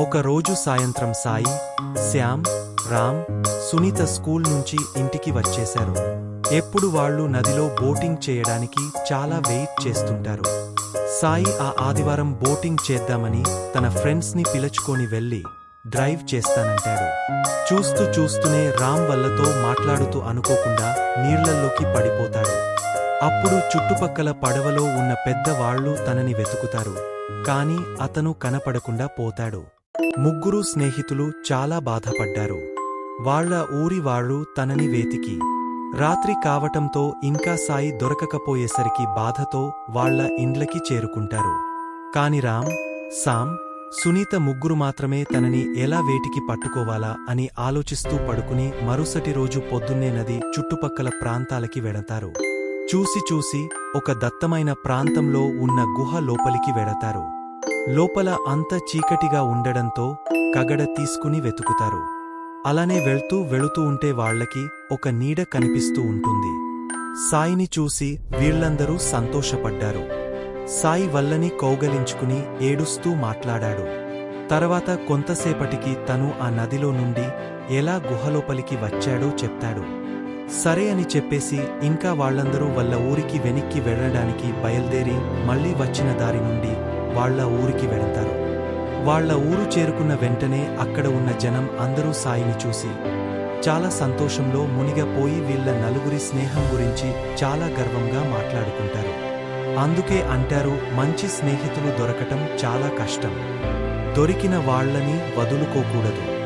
ఒక రోజు సాయంత్రం సాయి శ్యామ్ రామ్ సునీత స్కూల్ నుంచి ఇంటికి వచ్చేశారు. ఎప్పుడు వాళ్ళు నదిలో బోటింగ్ చేయడానికి చాలా వెయిట్ చేస్తుంటారు. సాయి ఆ ఆదివారం బోటింగ్ చేద్దామని తన ఫ్రెండ్స్ని పిలుచుకొని వెళ్ళి డ్రైవ్ చేస్తానంటాడు. చూస్తూ చూస్తూనే రామ్ వల్లతో మాట్లాడుతూ అనుకోకుండా నీళ్ళల్లోకి పడిపోతాడు. అప్పుడు చుట్టుపక్కల పడవలో ఉన్న పెద్దవాళ్ళు తనని వెతుకుతారు. కాని అతను కనపడకుండా పోతాడు. ముగ్గురు స్నేహితులు చాలా బాధపడ్డారు. వాళ్ళ ఊరి వాళ్ళు తనని వేతికి. రాత్రి కావటంతో ఇంకా సాయి దొరకకపోయేసరికి బాధతో వాళ్ళ ఇండ్లకి చేరుకుంటారు. కాని రామ్ సామ్ సునీత ముగ్గురు మాత్రమే తనని ఎలా వేటికి పట్టుకోవాలా అని ఆలోచిస్తూ పడుకుని మరుసటి రోజు పొద్దున్నే నది చుట్టుపక్కల ప్రాంతాలకి వెడతారు. చూసి చూసి ఒక దత్తమైన ప్రాంతంలో ఉన్న గుహ లోపలికి వెడతారు. లోపల అంత చీకటిగా ఉండడంతో కగడ తీసుకుని వెతుకుతారు. అలానే వెళ్తూ వెళుతూ ఉంటే వాళ్ళకి ఒక నీడ కనిపిస్తూ ఉంటుంది. సాయిని చూసి వీళ్ళందరూ సంతోషపడ్డారు. సాయి వల్లని కౌగలించుకుని ఏడుస్తూ మాట్లాడాడు. తర్వాత కొంతసేపటికి తను ఆ నదిలో నుండి ఎలా గుహలోపలికి వచ్చాడో చెప్తాడు. సరే అని చెప్పేసి ఇంకా వాళ్ళందరూ వాళ్ళ ఊరికి వెనక్కి వెళ్ళడానికి బయల్దేరి మళ్ళీ వచ్చిన దారి నుండి వాళ్ళ ఊరికి వెళతారు. వాళ్ళ ఊరు చేరుకున్న వెంటనే అక్కడ ఉన్న జనం అందరూ సాయిని చూసి చాలా సంతోషంలో మునిగపోయి వీళ్ళ నలుగురి స్నేహం గురించి చాలా గర్వంగా మాట్లాడుకుంటారు. అందుకే అంటారు మంచి స్నేహితులు దొరకటం చాలా కష్టం. దొరికిన వాళ్ళని వదులుకోకూడదు.